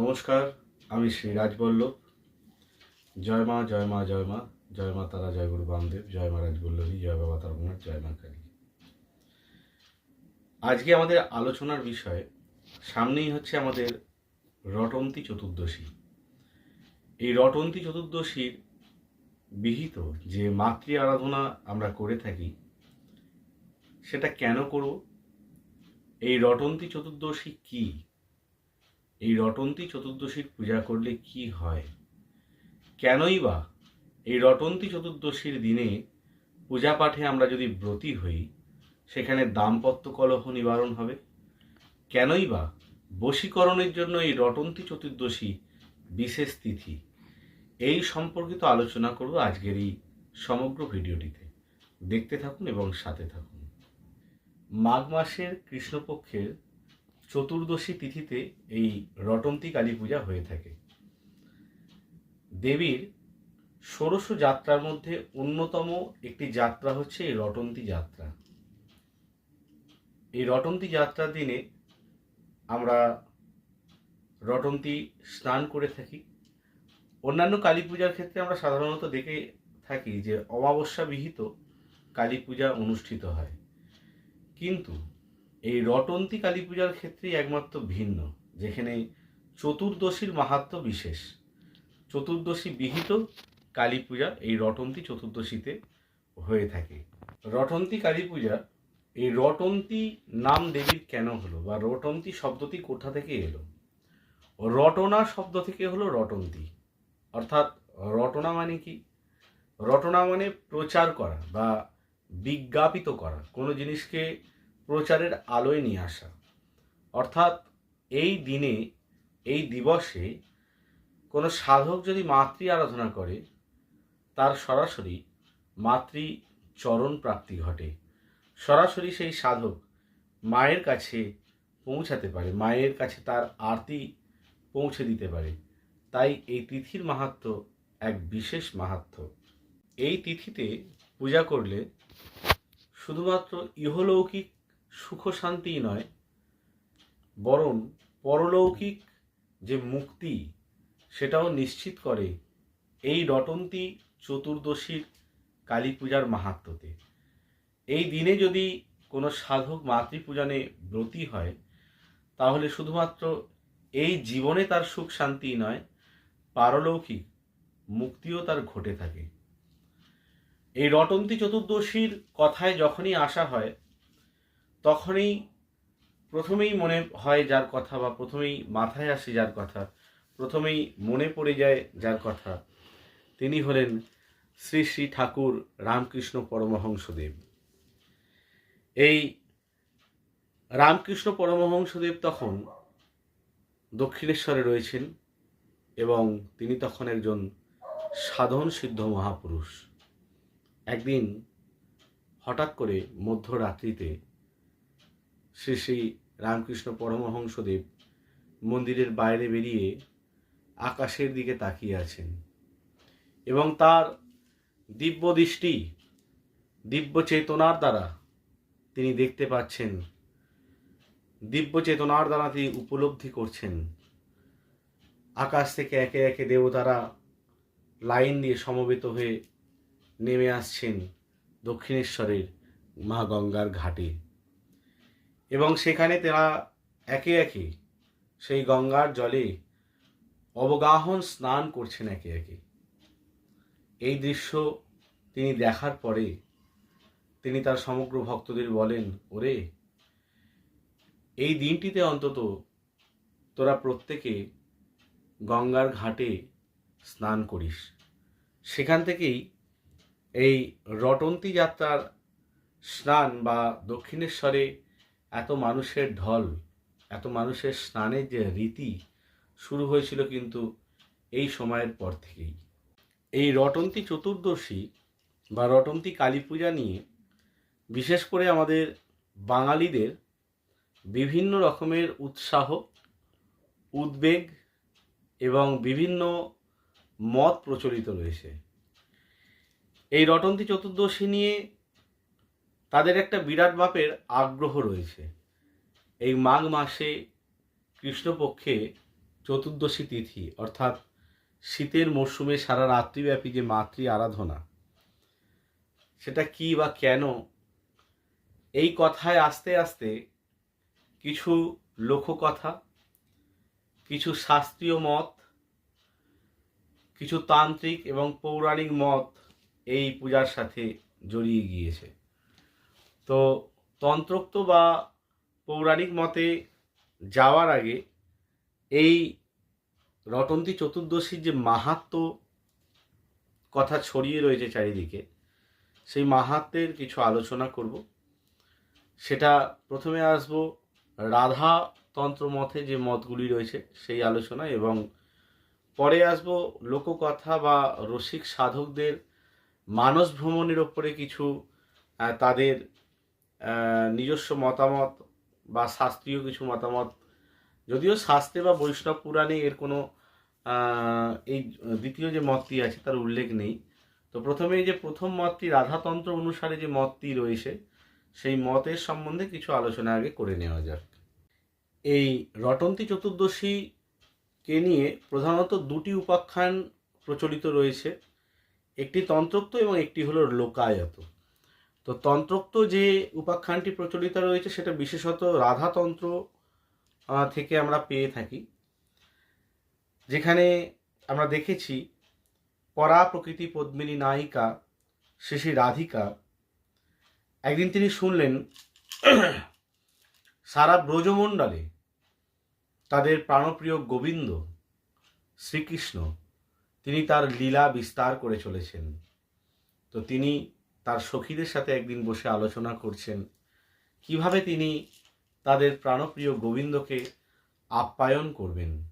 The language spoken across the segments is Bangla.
নমস্কার, আমি শ্রী রাজবল্লভ জয় মা জয় মা জয় মা জয় মা তারা, জয় গুরু বামদেব, জয় মা রাজবল্লভী জয় বাবা তারকনাথ জয় মা কালী। আজকে আমাদের আলোচনার বিষয় সামনেই হচ্ছে আমাদের রটন্তী চতুর্দশী। এই রটন্তী চতুর্দশীর বিহিত যে মাতৃ আরাধনা আমরা করে থাকি, সেটা কেন করব? এই রটন্তী চতুর্দশী কী? এই রটন্তী চতুর্দশীর পূজা করলে কি হয়? কেনই বা এই রটন্তী চতুর্দশীর দিনে পূজা পাঠে আমরা যদি ব্রতী হই, সেখানে দাম্পত্য কলহ নিবারণ হবে? কেনই বা বশীকরণের জন্য এই রটন্তী চতুর্দশী বিশেষ তিথি? এই সম্পর্কিত আলোচনা করব আজকের এই সমগ্র ভিডিওটিতে। দেখতে থাকুন এবং সাথে থাকুন। মাঘ মাসের কৃষ্ণপক্ষের চতুর্দশী তিথিতে এই রটন্তী কালী পূজা হয়ে থাকে। দেবীর ষোড়শ যাত্রার মধ্যে অন্যতম একটি যাত্রা হচ্ছে এই রটন্তী যাত্রা। এই রটন্তী যাত্রার দিনে আমরা রটন্তী স্নান করে থাকি। অন্যান্য কালী পূজার ক্ষেত্রে আমরা সাধারণত দেখে থাকি যে অমাবস্যা বিহিত কালী পূজা অনুষ্ঠিত হয়। কিন্তু এই রটন্তী কালী পূজার ক্ষেত্রেই একমাত্র ভিন্ন, যেখানে চতুর্দশীর মাহাত্ম বিশেষ। চতুর্দশী বিহিত কালী পূজা এই রটন্তী চতুর্দশীতে হয়ে থাকে। রটন্তী কালী পূজা এই রটন্তী নাম দেবীর কেন হলো বা রটন্তী শব্দটি কোথা থেকে এলো? রটনা শব্দ থেকে হলো রটন্তী। অর্থাৎ রটনা মানে কি? রটনা মানে প্রচার করা বা বিজ্ঞাপিত করা। কোনো জিনিসকে প্রচারের আলোয় নিয়ে আসা। অর্থাৎ এই দিনে, এই দিবসে কোনো সাধক যদি মাতৃ আরাধনা করে, তার সরাসরি মাতৃ চরণ প্রাপ্তি ঘটে। সরাসরি সেই সাধক মায়ের কাছে পৌঁছাতে পারে, মায়ের কাছে তার আরতি পৌঁছে দিতে পারে। তাই এই তিথির মাহাত্ম এক বিশেষ মাহাত্ম। এই তিথিতে পূজা করলে শুধুমাত্র ইহলৌকিক সুখ শান্তিই নয়, বরং পরলৌকিক যে মুক্তি, সেটাও নিশ্চিত করে এই রটন্তী চতুর্দশীর কালী পূজার মাহাত্মতে এই দিনে যদি কোনো সাধক মাতৃপূজনে ব্রতী হয়, তাহলে শুধুমাত্র এই জীবনে তার সুখ শান্তি নয়, পারলৌকিক মুক্তিও তার ঘটে থাকে। এই রটন্তী চতুর্দশীর কথায় যখনই আসা হয় তখনই প্রথমেই মনে হয় যার কথা বা প্রথমেই মাথায় আসে যার কথা, প্রথমেই মনে পড়ে যায় যার কথা। তিনি হলেন শ্রী শ্রী ঠাকুর রামকৃষ্ণ পরমহংসদেব। এই রামকৃষ্ণ পরমহংসদেব তখন দক্ষিণেশ্বরে রয়েছেন এবং তিনি তখন একজন সাধন সিদ্ধ মহাপুরুষ। একদিন হঠাৎ করে মধ্যরাত্রিতে শ্রী শ্রী রামকৃষ্ণ পরমহংসদেব মন্দিরের বাইরে বেরিয়ে আকাশের দিকে তাকিয়ে আছেন এবং তার দিব্য দৃষ্টি, দিব্য চেতনার দ্বারা তিনি দেখতে পাচ্ছেন, দিব্য চেতনার দ্বারা তিনি উপলব্ধি করছেন। আকাশ থেকে একে একে দেবতারা লাইন দিয়ে সমবেত হয়ে নেমে আসছেন দক্ষিণেশ্বরের মা গঙ্গার ঘাটে। এবং সেখানে তারা একে একে সেই গঙ্গার জলে অবগাহন স্নান করছেন একে একে। এই দৃশ্য তিনি দেখার পরে তিনি তার সমগ্র ভক্তদের বলেন, ওরে, এই দিনটিতে অন্তত তোরা প্রত্যেকে গঙ্গার ঘাটে স্নান করিস। সেখান থেকেই এই রটন্তী যাত্রার স্নান বা দক্ষিণেশ্বরে এত মানুষের ঢল, এত মানুষের স্নানের যে রীতি শুরু হয়েছিল কিন্তু এই সময়ের পর থেকেই। এই রটন্তী চতুর্দশী বা রটন্তী কালী পূজা নিয়ে বিশেষ করে আমাদের বাঙালিদের বিভিন্ন রকমের উৎসাহ, উদ্বেগ এবং বিভিন্ন মত প্রচলিত রয়েছে। এই রটন্তী চতুর্দশী নিয়ে তাদের একটা বিরাট মাপের আগ্রহ রয়েছে। এই মাঘ মাসে কৃষ্ণপক্ষে চতুর্দশী তিথি, অর্থাৎ শীতের মরশুমে সারা রাত্রিব্যাপী যে মাতৃ আরাধনা, সেটা কি বা কেন? এই কথায় আস্তে আস্তে কিছু লোককথা, কিছু শাস্ত্রীয় মত, কিছু তান্ত্রিক এবং পৌরাণিক মত এই পূজার সাথে জড়িয়ে গিয়েছে। তো তন্ত্রোক্ত বা পৌরাণিক মতে যাওয়ার আগে এই রটন্তী চতুর্দশীর যে মাহাত্ম কথা ছড়িয়ে রয়েছে চারিদিকে, সেই মাহাত্মের কিছু আলোচনা করব। সেটা প্রথমে আসব রাধা তন্ত্র মতে যে মতগুলি রয়েছে সেই আলোচনা এবং পরে আসব লোককথা বা রসিক সাধকদের মানস ভ্রমণের ওপরে কিছু তাদের নিজস্ব মতামত বা শাস্ত্রীয় কিছু মতামত। যদিও শাস্ত্রে বা বৈষ্ণব পুরাণে এর কোনো এই দ্বিতীয় যে মতটি আছে তার উল্লেখ নেই। তো প্রথমে যে প্রথম মতটি, রাধাতন্ত্র অনুসারে যে মতটি রয়েছে, সেই মতের সম্বন্ধে কিছু আলোচনা আগে করে নেওয়া যাক। এই রটন্তী চতুর্দশীকে নিয়ে প্রধানত দুটি উপাখ্যান প্রচলিত রয়েছে। একটি তন্ত্রোক্ত এবং একটি হলো লোকায়ত। তো তন্ত্রোক্ত যে উপাখ্যানটি প্রচলিত রয়েছে, সেটা বিশেষত রাধাতন্ত্র থেকে আমরা পেয়ে থাকি। যেখানে আমরা দেখেছি, পরা প্রকৃতি পদ্মিনী নায়িকা শেষী রাধিকা, একদিন তিনি শুনলেন, সারা ব্রজমণ্ডলে তাদের প্রাণপ্রিয় গোবিন্দ শ্রীকৃষ্ণ, তিনি তার লীলা বিস্তার করে চলেছেন। তো তিনি তার সখীদের সাথে একদিন বসে আলোচনা করছেন। কীভাবে তিনি তাদের প্রাণপ্রিয় গোবিন্দকে আপ্যায়ন করবেন?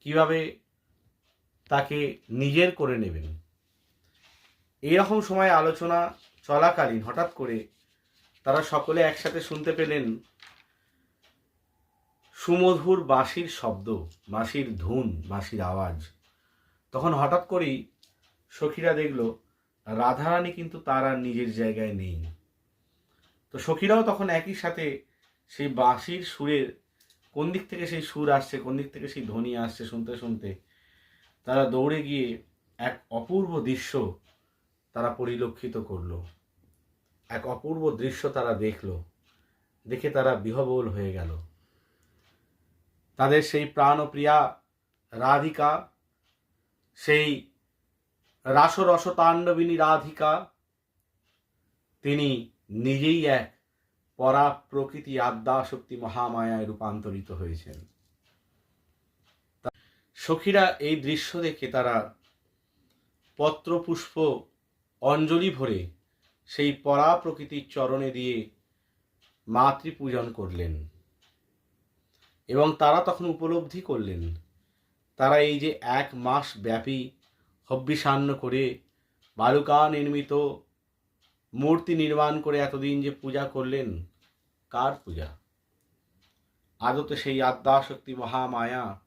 কীভাবে তাকে নিজের করে নেবেন? এইরকম সময় আলোচনা চলাকালীন হঠাৎ করে তারা সকলে একসাথে শুনতে পেলেন সুমধুর বাঁশির শব্দ, বাঁশির ধুন, বাঁশির আওয়াজ। তখন হঠাৎ করেই সখীরা দেখল রাধারানী কিন্তু তার আর নিজের জায়গায় নেই। তো সখীরাও তখন একই সাথে সেই বাঁশির সুরের কোন দিক থেকে সেই সুর আসছে, কোন দিক থেকে সেই ধ্বনি আসছে শুনতে শুনতে তারা দৌড়ে গিয়ে এক অপূর্ব দৃশ্য তারা পরিলক্ষিত করল। এক অপূর্ব দৃশ্য তারা দেখল। দেখে তারা বিহবল হয়ে গেল। তাদের সেই প্রাণপ্রিয়া রাধিকা, সেই রাসরস তাণ্ডবিনী রাধিকা, তিনি নিজেই এক পরা প্রকৃতি আদ্যা শক্তি মহামায়ায় রূপান্তরিত হয়েছেন। সখীরা এই দৃশ্য দেখে তারা পত্রপুষ্প অঞ্জলি ভরে সেই পরা প্রকৃতির চরণে দিয়ে মাতৃপূজন করলেন এবং তারা তখন উপলব্ধি করলেন, তারা এই যে এক মাস ব্যাপী হব্বিষান্ন করে বালুকা নির্মিত মূর্তি নির্মাণ করে এতদিন যে পূজা করলেন, কার পূজা? আদতে সেই আদ্যাশক্তি মহামায়া,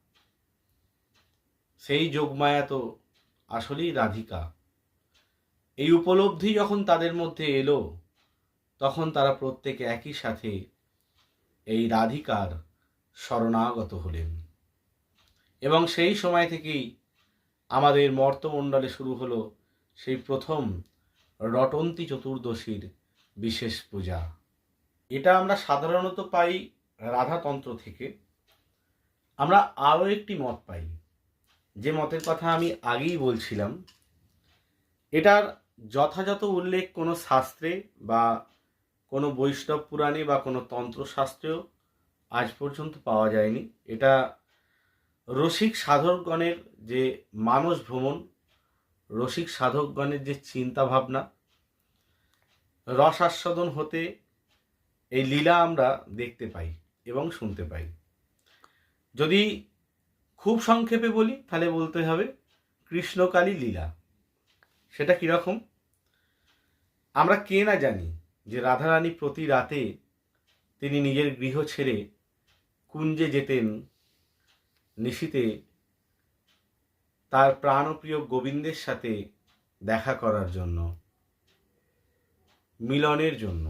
সেই যোগমায়া তো আসলেই রাধিকা। এই উপলব্ধি যখন তাদের মধ্যে এলো, তখন তারা প্রত্যেকে একই সাথে এই রাধিকার শরণাগত হলেন। এবং সেই সময় থেকেই আমাদের মর্তমণ্ডলে শুরু হলো সেই প্রথম রটন্তী চতুর্দশীর বিশেষ পূজা। এটা আমরা সাধারণত পাই রাধাতন্ত্র থেকে। আমরা আরও একটি মত পাই। যে মতের কথা আমি আগেই বলছিলাম, এটার যথাযথ উল্লেখ কোনো শাস্ত্রে বা কোনো বৈষ্ণব পুরাণে বা কোনো তন্ত্রশাস্ত্রেও আজ পর্যন্ত পাওয়া যায়নি। এটা রসিক সাধকগণের যে মানস ভ্রমণ, রসিক সাধকগণের যে চিন্তা ভাবনা রসাস্বাদন হতে এই লীলা আমরা দেখতে পাই এবং শুনতে পাই। যদি খুব সংক্ষেপে বলি, তাহলে বলতে হবে কৃষ্ণকালী লীলা। সেটা কীরকম? আমরা কে না জানি যে রাধারানী প্রতি রাতে তিনি নিজের গৃহ ছেড়ে কুঞ্জে যেতেন নিশীতে তার প্রাণপ্রিয় গোবিন্দের সাথে দেখা করার জন্য, মিলনের জন্য।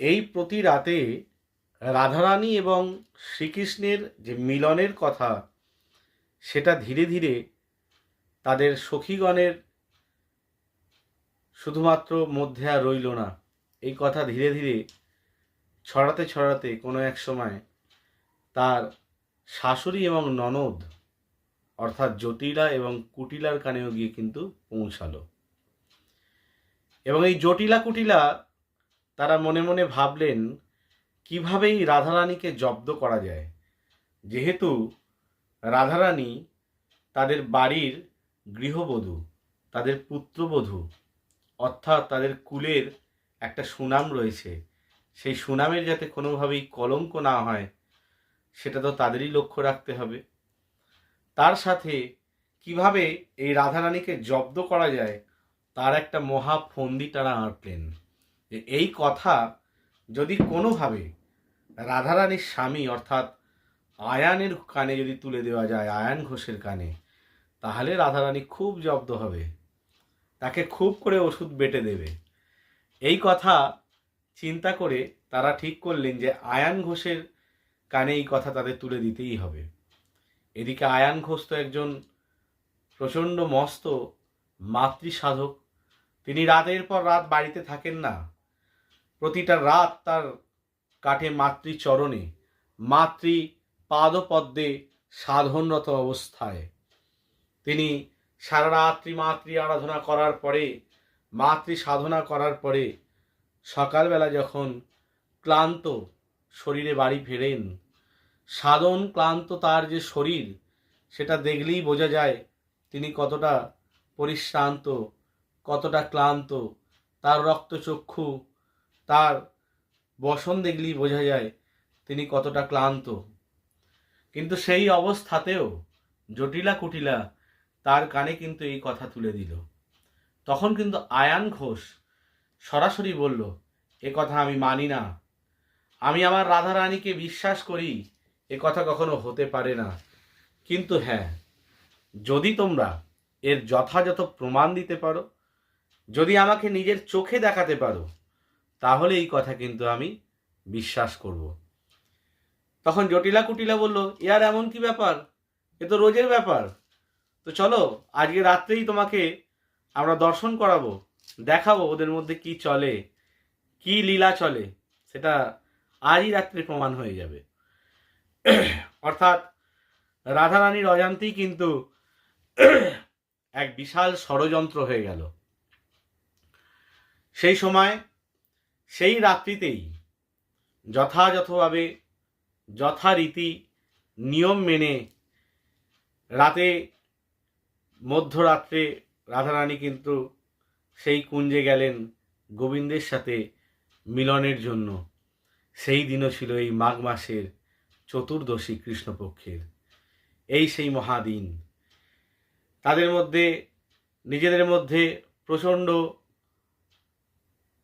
এই প্রতি রাতে রাধারানী এবং শ্রীকৃষ্ণের যে মিলনের কথা, সেটা ধীরে ধীরে তাদের সখীগণের শুধুমাত্র মধ্যে আর রইল না। এই কথা ধীরে ধীরে ছড়াতে ছড়াতে কোনো এক সময় তার শাশুড়ি এবং ননদ, অর্থাৎ জটিলা এবং কুটিলার কানেও গিয়ে কিন্তু পৌঁছালো। এবং এই জটিলা কুটিলা তারা মনে মনে ভাবলেন কীভাবে এই রাধারানীকে জব্দ করা যায়? যেহেতু রাধারানী তাদের বাড়ির গৃহবধূ, তাদের পুত্রবধূ, অর্থাৎ তাদের কুলের একটা সুনাম রয়েছে। সেই সুনামের যাতে কোনোভাবেই কলঙ্ক না হয় সেটা তো তাদেরই লক্ষ্য রাখতে হবে। তার সাথে কীভাবে এই রাধারানীকে জব্দ করা যায়, তার একটা মহা ফন্দি তারা আঁটলেন। যে এই কথা যদি কোনোভাবে রাধারানীর স্বামী অর্থাৎ আয়ানের কানে যদি তুলে দেওয়া যায়, আয়ান ঘোষের কানে, তাহলে রাধারানী খুব জব্দ হবে। তাকে খুব করে ওষুধ বেটে দেবে। এই কথা চিন্তা করে তারা ঠিক করলেন যে আয়ান ঘোষের কানে এই কথা তাদের তুলে দিতেই হবে। এদিকে আয়ান ঘোষ তো একজন প্রচণ্ড মস্ত মাতৃ সাধক তিনি রাতের পর রাত বাড়িতে থাকেন না। প্রতিটা রাত তার কাঠে মাতৃ চরণে মাতৃ পাদপদ্মে সাধনরত অবস্থায়। তিনি সারা রাত্রি মাতৃ আরাধনা করার পরে মাতৃ সাধনা করার পরে সকালবেলা যখন ক্লান্ত শরীরে বাড়ি ফেরেন সাধন ক্লান্ত তার যে শরীর, সেটা দেখলেই বোঝা যায় তিনি কতটা পরিশ্রান্ত, কতটা ক্লান্ত। তার রক্তচক্ষু, তার বসন দেখলেই বোঝা যায় তিনি কতটা ক্লান্ত। কিন্তু সেই অবস্থাতেও জটিলা কুটিলা তার কানে কিন্তু এই কথা তুলে দিল। তখন কিন্তু আয়ান ঘোষ সরাসরি বলল, এ কথা আমি মানি না। আমি আমার রাধারানীকে বিশ্বাস করি এ কথা কখনো হতে পারে না। কিন্তু হ্যাঁ যদি তোমরা এর যথাযথ প্রমাণ দিতে পারো, যদি আমাকে নিজের চোখে দেখাতে পারো, তাহলে এই কথা কিন্তু আমি বিশ্বাস করব। তখন জটিলা কুটিলা বলল ইয়ার এমন কি ব্যাপার? এ তো রোজের ব্যাপার। তো চলো, আজকে রাত্রেই তোমাকে আমরা দর্শন করাবো, দেখাবো ওদের মধ্যে কি চলে, কি লীলা চলে, সেটা আজই রাত্রে প্রমাণ হয়ে যাবে। অর্থাৎ রাধারানীর অজান্তেই কিন্তু এক বিশাল ষড়যন্ত্র হয়ে গেল। সেই সময়, সেই রাত্রিতেই যথাযথভাবে যথারীতি নিয়ম মেনে রাতে মধ্যরাত্রে রাধারানী কিন্তু সেই কুঞ্জে গেলেন গোবিন্দের সাথে মিলনের জন্য। সেই দিনও ছিল এই মাঘ মাসের চতুর্দশী কৃষ্ণপক্ষের। এই সেই মহাদিন। তাদের মধ্যে, নিজেদের মধ্যে প্রচণ্ড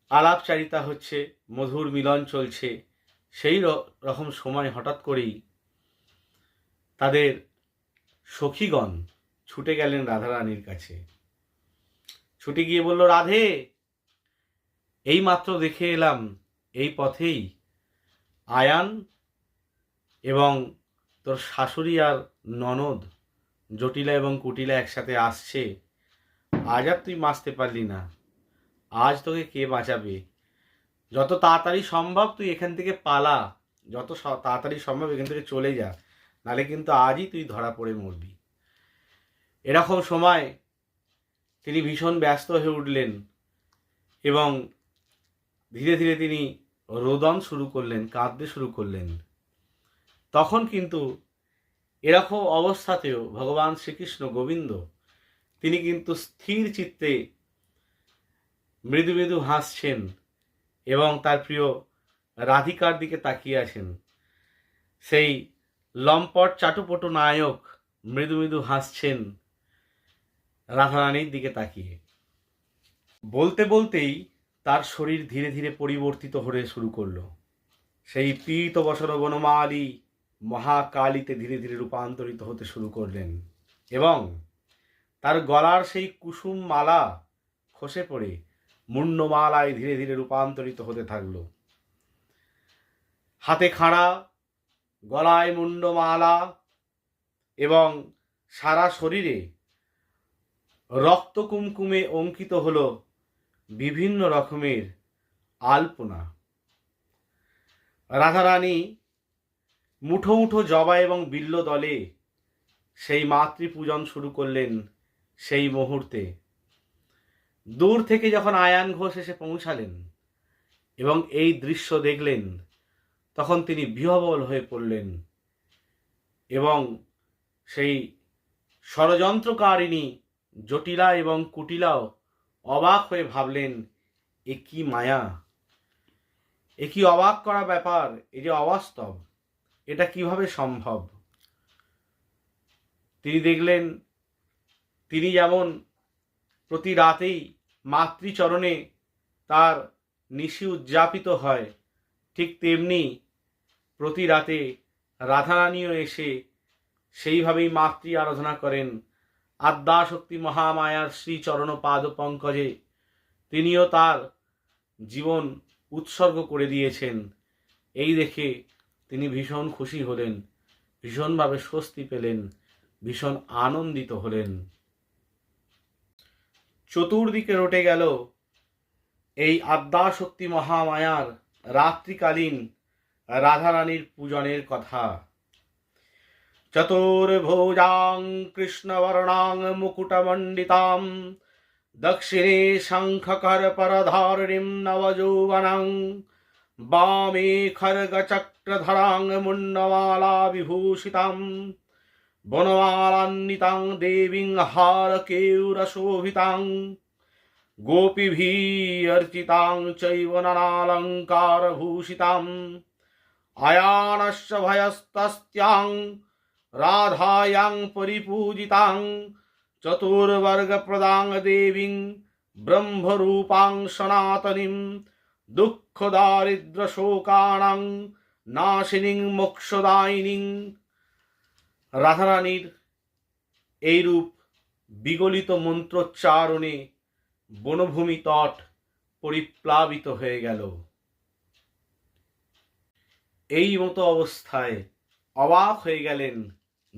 আলাপচারিতা হচ্ছে, মধুর মিলন চলছে। সেই রকম সময় হঠাৎ করেই তাদের সখীগণ ছুটে গেলেন রাধারানীর কাছে। ছুটে গিয়ে বলল, রাধে এই মাত্র দেখে এলাম, এই পথেই আয়ান এবং তোর শাশুড়ি আর ননদ জটিলা এবং কুটিলা একসাথে আসছে, আজ আর তুই বাঁচতে পারলি না। আজ তোকে কে বাঁচাবে? যত তাড়াতাড়ি সম্ভব তুই এখান থেকে পালা। যত তাড়াতাড়ি সম্ভব এখান থেকে চলে যা, নালে কিন্তু আজই তুই ধরা পড়ে মরবি। এরকম সময় তিনি ভীষণ ব্যস্ত হয়ে উঠলেন এবং ধীরে ধীরে তিনি রোদন শুরু করলেন, কাঁদতে শুরু করলেন। তখন কিন্তু এরকম অবস্থাতেও ভগবান শ্রীকৃষ্ণ গোবিন্দ, তিনি কিন্তু স্থির চিত্তে মৃদু মৃদু হাসছেন এবং তার প্রিয় রাধিকার দিকে তাকিয়ে আছেন। সেই লম্পট চাটুপটু নায়ক মৃদু মৃদু হাসছেন রাধারানীর দিকে তাকিয়ে। বলতে বলতেই তার শরীর ধীরে ধীরে পরিবর্তিত হতে শুরু করল। সেই পীত বসর বনমালী মহাকালীতে ধীরে ধীরে রূপান্তরিত হতে শুরু করলেন এবং তার গলার সেই কুসুম মালা খসে পড়ে মুন্ডমালায় ধীরে ধীরে রূপান্তরিত হতে থাকল। হাতে খাড়া, গলায় মুন্ডমালা এবং সারা শরীরে রক্ত কুমকুমে অঙ্কিত হল বিভিন্ন রকমের আলপনা। রাধারানী মুঠো মুঠো জবা এবং বিল্ল দলে সেই মাতৃপূজন শুরু করলেন সেই মুহূর্তে। দূর থেকে যখন আয়ান ঘোষ এসে পৌঁছালেন এবং এই দৃশ্য দেখলেন, তখন তিনি বিহবল হয়ে পড়লেন এবং সেই ষড়যন্ত্রকারিণী জটিলা এবং কুটিলাও অবাক হয়ে ভাবলেন, এ কি মায়া? এ কি অবাক করা ব্যাপার? এ যে অবাস্তব। এটা কীভাবে সম্ভব? তিনি দেখলেন, তিনি যেমন প্রতি রাতেই মাতৃচরণে তার নিশি উদযাপিত হয়, ঠিক তেমনি প্রতি রাতে রাধারানীও এসে সেইভাবেই মাতৃ আরাধনা করেন। আদ্যাশক্তি মহামায়ার শ্রীচরণ পাদ পঙ্কজে তিনিও তার জীবন উৎসর্গ করে দিয়েছেন। এই দেখে তিনি ভীষণ খুশি হলেন, ভীষণভাবে স্বস্তি পেলেন, ভীষণ আনন্দিত হলেন। চতুর্দিকে রটে গেল এই আদ্যাশক্তি মহামায়ার রাত্রিকালীন রাধারানীর পূজনের কথা। চতুর্ভুজাং কৃষ্ণবর্ণাং মুকুটমণ্ডিতাম দক্ষিণে শঙ্খকর পরধারিণীম নবযৌবনং বামে খর্গচক্রধরাং মুন্ডমালা বিভূষিতাম বনমালান্বিতাং দেবীং হারকেউরশোভিতাং গোপীভির্চিতাং চৈব নানালঙ্কারভূষিতাম আয়ানশ্চ ভয়স্তস্ত্যাং রাধায়াং পরিপূজিতাং চতুর্বর্গপ্রদাং দেবীং ব্রহ্মরূপাং সনাতনীং দুঃখদারিদ্রশোকানাং নাশিনীং, মোক্ষদায়িনীং। রাধারানীর এইরূপ বিগলিত মন্ত্রোচ্চারণে বনভূমি তট পরিপ্লাবিত হয়ে গেল। এই মতো অবস্থায় অবাক হয়ে গেলেন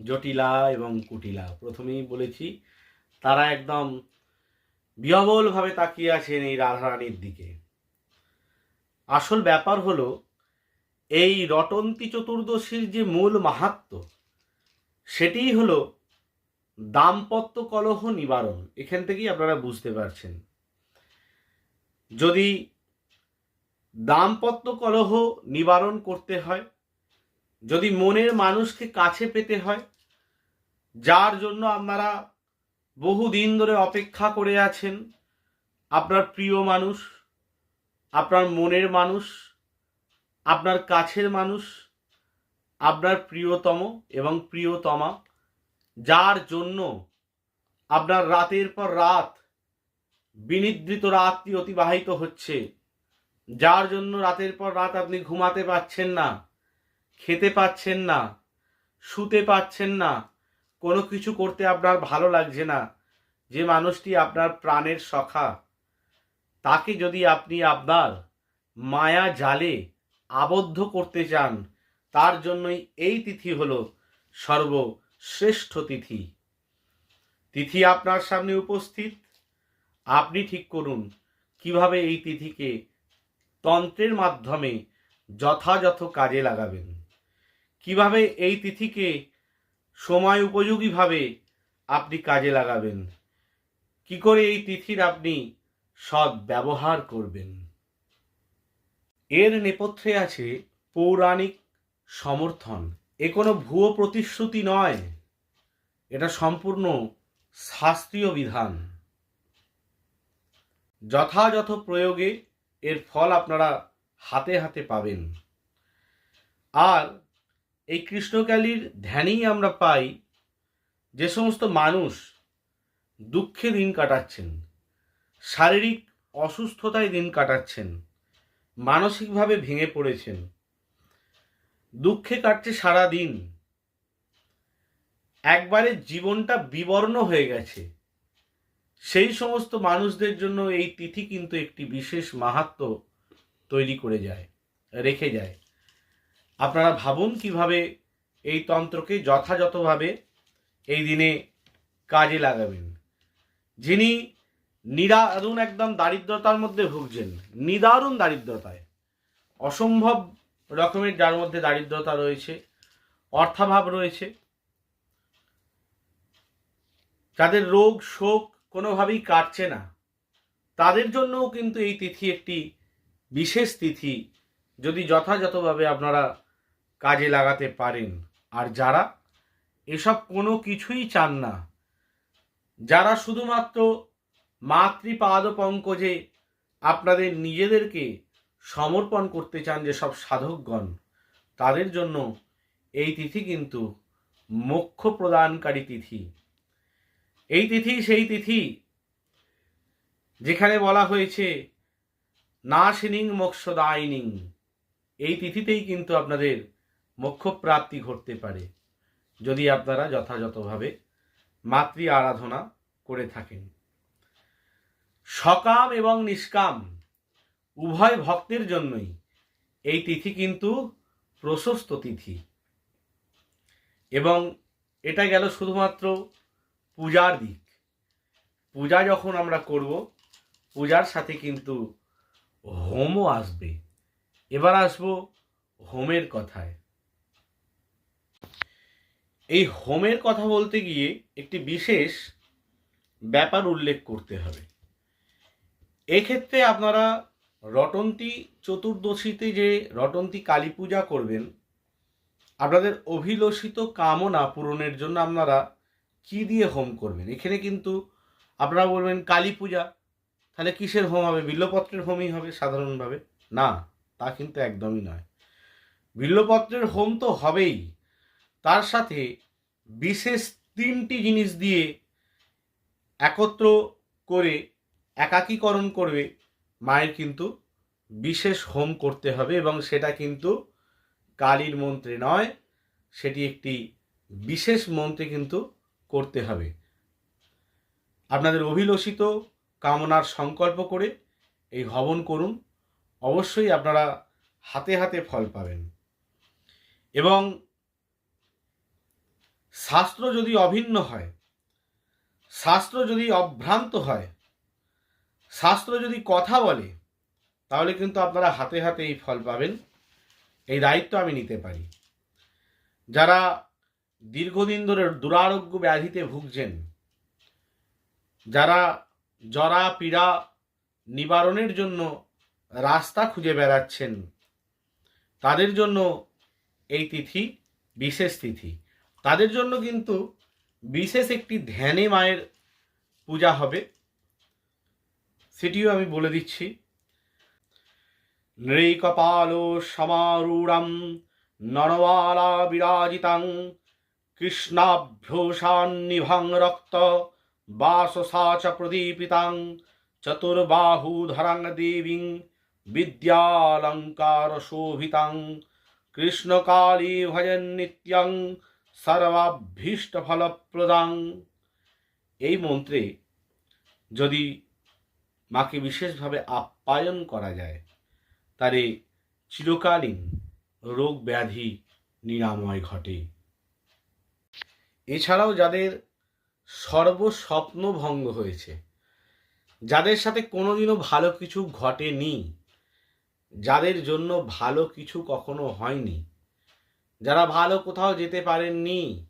জটিলা এবং কুটিলা। প্রথমেই বলেছি, তারা একদম বিহবলভাবে তাকিয়ে আছেন এই রাধারানীর দিকে। আসল ব্যাপার হলো এই রটন্তী চতুর্দশীর যে মূল মাহাত্ম্য সেটিই হলো দাম্পত্য কলহ নিবারণ। এখান থেকেই আপনারা বুঝতে পারছেন। যদি দাম্পত্য কলহ নিবারণ করতে হয়, যদি মনের মানুষকে কাছে পেতে হয়, যার জন্য আপনারা বহুদিন ধরে অপেক্ষা করে আছেন, আপনার প্রিয় মানুষ, আপনার মনের মানুষ আপনার কাছের মানুষ, আপনার প্রিয়তম এবং প্রিয়তমা, যার জন্য আপনার রাতের পর রাত বিনিদ্রিত রাতটি অতিবাহিত হচ্ছে, যার জন্য রাতের পর রাত আপনি ঘুমাতে পারছেন না, খেতে পাচ্ছেন না, শুতে পাচ্ছেন না, কোনো কিছু করতে আপনার ভালো লাগছে না, যে মানুষটি আপনার প্রাণের সখা, তাকে যদি আপনি আপনার মায়া জালে আবদ্ধ করতে চান, তার জন্যই এই তিথি হলো সর্বশ্রেষ্ঠ তিথি। তিথি আপনার সামনে উপস্থিত? আপনি ঠিক করুন কীভাবে এই তিথিকে তন্ত্রের মাধ্যমে যথাযথ কাজে লাগাবেন। কীভাবে এই তিথিকে সময় উপযোগীভাবে আপনি কাজে লাগাবেন? কি করে এই তিথির আপনি সৎ ব্যবহার করবেন? এর নেপথ্যে আছে পৌরাণিক সমর্থন। এ কোনো ভুয়ো প্রতিশ্রুতি নয়। এটা সম্পূর্ণ শাস্ত্রীয় বিধান। যথাযথ প্রয়োগে এর ফল আপনারা হাতে হাতে পাবেন। আর এই কৃষ্ণকালীর ধ্যানেই আমরা পাই যে সমস্ত মানুষ দুঃখে দিন কাটাচ্ছেন, শারীরিক অসুস্থতায় দিন কাটাচ্ছেন মানসিকভাবে ভেঙে পড়েছেন। দুঃখে কাটছে সারা দিন একবারে জীবনটা বিবর্ণ হয়ে গেছে। সেই সমস্ত মানুষদের জন্য এই তিথি কিন্তু একটি বিশেষ মাহাত্ম তৈরি করে যায়, রেখে যায়। আপনারা ভাবুন কীভাবে এই তন্ত্রকে যথাযথভাবে এই দিনে কাজে লাগাবেন। যিনি নিদারুণ একদম দারিদ্রতার মধ্যে ভুগছেন। নিদারুণ দারিদ্রতায়। অসম্ভব রকমের যার মধ্যে দারিদ্রতা রয়েছে, অর্থাভাব রয়েছে। যাদের রোগ, শোক কোনোভাবেই কাটছে না। তাদের জন্যও কিন্তু এই তিথি একটি বিশেষ তিথি, যদি যথাযথভাবে আপনারা কাজে লাগাতে পারেন। আর যারা এসব কোনো কিছুই চান না, যারা শুধুমাত্র মাতৃপাদ পঙ্কজে আপনাদের নিজেদেরকে সমর্পণ করতে চান যে সব সাধকগণ, তাদের জন্য এই তিথি কিন্তু মোক্ষ প্রদানকারী তিথি। এই তিথি সেই তিথি যেখানে বলা হয়েছে, নাশিনিং মোক্ষদায়নিং এই তিথিতেই কিন্তু আপনাদের মোক্ষ প্রাপ্তি ঘটতে পারে, যদি আপনারা যথাযথভাবে মাতৃ আরাধনা করে থাকেন। সকাম এবং নিষ্কাম উভয় ভক্তের জন্যই। এই তিথি কিন্তু প্রশস্ত তিথি। এবং এটা গেল শুধুমাত্র পূজার দিক। পূজা যখন আমরা করব, পূজার সাথে কিন্তু হোমও আসবে। এবার আসব হোমের কথায়। এই হোমের কথা বলতে গিয়ে একটি বিশেষ ব্যাপার উল্লেখ করতে হবে। এক্ষেত্রে আপনারা রটন্তী চতুর্দশীতে যে রটন্তী কালী পূজা করবেন, আপনাদের অভিলষিত কামনা পূরণের জন্য আপনারা কি দিয়ে হোম করবেন? এখানে কিন্তু আপনারা বলবেন কালী পূজা। তাহলে কিসের হোম হবে? বিল্লপত্রের হোমই হবে সাধারণভাবে? না, তা কিন্তু একদমই নয়। বিল্লপত্রের হোম তো হবেই। তার সাথে বিশেষ তিনটি জিনিস দিয়ে একত্র করে একাকীকরণ করবে, মায়ের কিন্তু বিশেষ হোম করতে হবে এবং সেটা কিন্তু কালীর মন্ত্রে নয়, সেটি একটি বিশেষ মন্ত্রে কিন্তু করতে হবে। আপনাদের অভিলষিত কামনার সংকল্প করে এই হবন করুন, অবশ্যই আপনারা হাতে হাতে ফল পাবেন। এবং শাস্ত্র যদি অভিন্ন হয়, শাস্ত্র যদি অভ্রান্ত হয় শাস্ত্র যদি কথা বলে, তাহলে কিন্তু আপনারা হাতে হাতে এই ফল পাবেন। এই দায়িত্ব আমি নিতে পারি। যারা দীর্ঘদিন ধরে দুরারোগ্য ব্যাধিতে ভুগছেন, যারা জরা পীড়া নিবারণের জন্য রাস্তা খুঁজে বেড়াচ্ছেন, তাদের জন্য এই তিথি বিশেষ তিথি। তাদের জন্য কিন্তু বিশেষ একটি ধ্যানে মায়ের পূজা হবে। সেটিও আমি বলে দিচ্ছি। নৃকপাল সমারূঢ়ম নরবালা বিরাজিতাং কৃষ্ণাভ্যোষান্নিভং রক্ত বাসসা চ প্রদীপিতাং চতুর্বাহুধরাং দেবীং বিদ্যালঙ্কার শোভিতাং কৃষ্ণকালী ভজন নিত্যং সর্বাভীষ্ট ফলপ্রদাং এই মন্ত্রে যদি মাকে বিশেষভাবে আপ্যায়ন করা যায়। তারে চিরকালীন রোগ ব্যাধি নিরাময় ঘটে। এছাড়াও যাদের সর্বস্বপ্ন ভঙ্গ হয়েছে, যাদের সাথে কোনোদিনও ভালো কিছু ঘটেনি, যাদের জন্য ভালো কিছু কখনো হয়নি, যারা ভালো কোথাও যেতে পারেননি,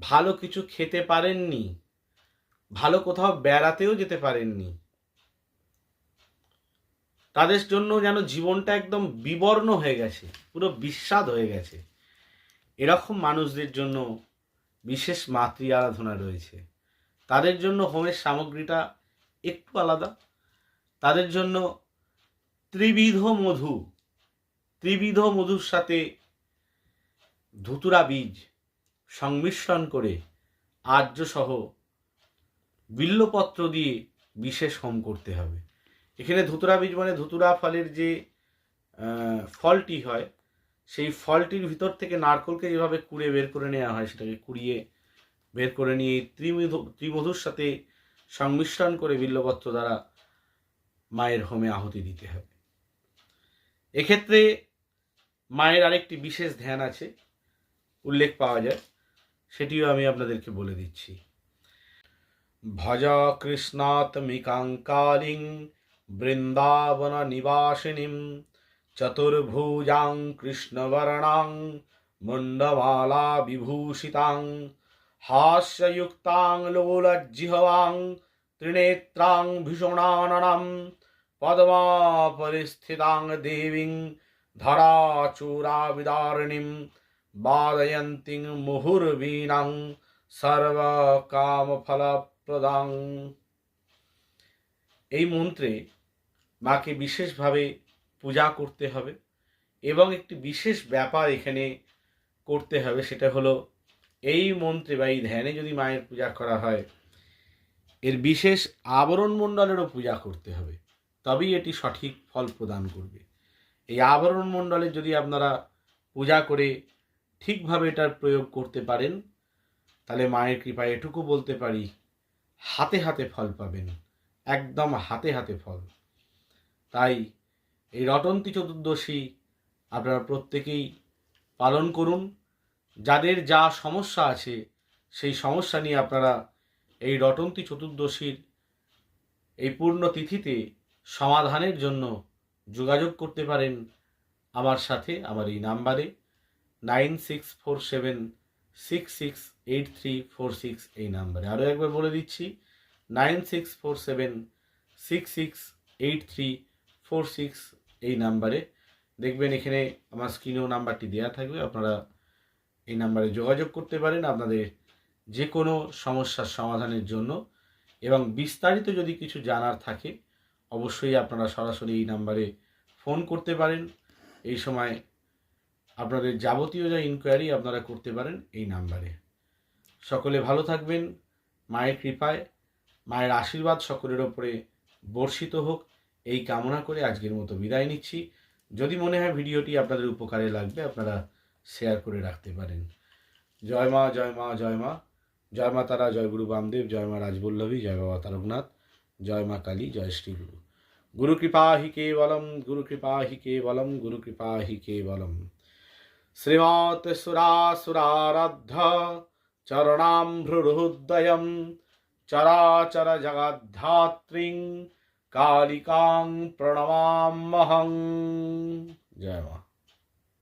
ভালো কিছু খেতে পারেননি, ভালো কোথাও বেড়াতেও যেতে পারেননি তাদের জন্য যেন জীবনটা একদম বিবর্ণ হয়ে গেছে, পুরো বিস্বাদ হয়ে গেছে। এরকম মানুষদের জন্য বিশেষ মাতৃ আরাধনা রয়েছে। তাদের জন্য হোমের সামগ্রীটা একটু আলাদা। তাদের জন্য ত্রিবিধ মধু, ত্রিবিধ মধুর সাথে ধুতুরা বীজ সংমিশ্রণ করে আর্যসহ বিল্লপত্র দিয়ে বিশেষ হোম করতে হবে। এখানে ধুতুরা বীজ মানে ধুতুরা ফলের যে ফলটি হয়, সেই ফলটির ভিতর থেকে নারকলকে যেভাবে কুড়ে বের করে নেওয়া হয়, সেটাকে কুড়িয়ে বের করে নিয়ে ত্রিমধু ত্রিমধুর সাথে সংমিশ্রণ করে বিল্লপত্র দ্বারা মায়ের হোমে আহুতি দিতে হবে। এক্ষেত্রে মায়ের আরেকটি বিশেষ ধ্যান আছে, উল্লেখ পাওয়া যায়, সেটিও আমি আপনাদেরকে বলে দিচ্ছি। ভজ কৃষ্ণাত্মিকাঙ্কালিং বৃন্দাবন নিবাসিনীম চতুর্ভুজাং কৃষ্ণবর্ণাং মুন্ডমালা বিভূষিতাং হাস্যযুক্তাং লোলজ্জিহ্বাং ত্রিনেত্রাং ভীষণাননম পদ্মাপরিস্থিতাং দেবীং ধরাচূড়াবিদারিণীম বাদয়ন্তীং মুহুর্বীণাং সর্বকামফলপ্রদাং এই মন্ত্রে মাকে বিশেষভাবে পূজা করতে হবে এবং একটি বিশেষ ব্যাপার এখানে করতে হবে, সেটা হলো এই মন্ত্রে বা এই ধ্যানে যদি মায়ের পূজা করা হয়, এর বিশেষ আবরণ মণ্ডলেরও পূজা করতে হবে, তবেই এটি সঠিক ফল প্রদান করবে। এই আবরণ মণ্ডলে যদি আপনারা পূজা করে ঠিকভাবে এটার প্রয়োগ করতে পারেন, তাহলে মায়ের কৃপায় এটুকু বলতে পারি, হাতে হাতে ফল পাবেন। একদম হাতে হাতে ফল। তাই এই রটন্তী চতুর্দশী আপনারা প্রত্যেকেই পালন করুন। যাদের যা সমস্যা আছে, সেই সমস্যা নিয়ে আপনারা এই রটন্তী চতুর্দশীর এই পূর্ণ তিথিতে সমাধানের জন্য যোগাযোগ করতে পারেন আমার সাথে, আমার এই নাম্বারে nine six four seven six six eight three four six এই নাম্বারে। আরও একবার বলে দিচ্ছি nine six four seven six six eight three four six এই নাম্বারে। দেখবেন এখানে আমার স্ক্রিনেও নাম্বারটি দেওয়া থাকবে, আপনারা এই নাম্বারে যোগাযোগ করতে পারেন আপনাদের যে কোনো সমস্যার সমাধানের জন্য। এবং বিস্তারিত যদি কিছু জানার থাকে, অবশ্যই আপনারা সরাসরি এই নাম্বারে ফোন করতে পারেন। এই সময় আপনাদের যাবতীয় যা ইনকোয়ারি আপনারা করতে পারেন এই নাম্বারে। সকলে ভালো থাকবেন, মায়ের কৃপায়। মায়ের আশীর্বাদ সকলের ওপরে বর্ষিত হোক। এই কামনা করে আজকের মতো বিদায় নিচ্ছি। যদি মনে হয় ভিডিওটি আপনাদের উপকারে লাগবে, আপনারা শেয়ার করে রাখতে পারেন। জয় মা জয় মা জয় মা। জয় মা তারা, জয় গুরু বামদেব, জয় মা রাজবল্লভী, জয় বাবা তারকনাথ, জয় মা কালী, জয় শ্রী গুরু। গুরু কৃপা হি কেবলম, গুরু কৃপা হি কেবলম, গুরু কৃপা হি কেবলম। শ্রীমৎ সুরাসুরারাধ্য চরণাম্ভ্রুহৃদয়ম चराचर जगद्धात्री कालिकां प्रणवाम जय माँ।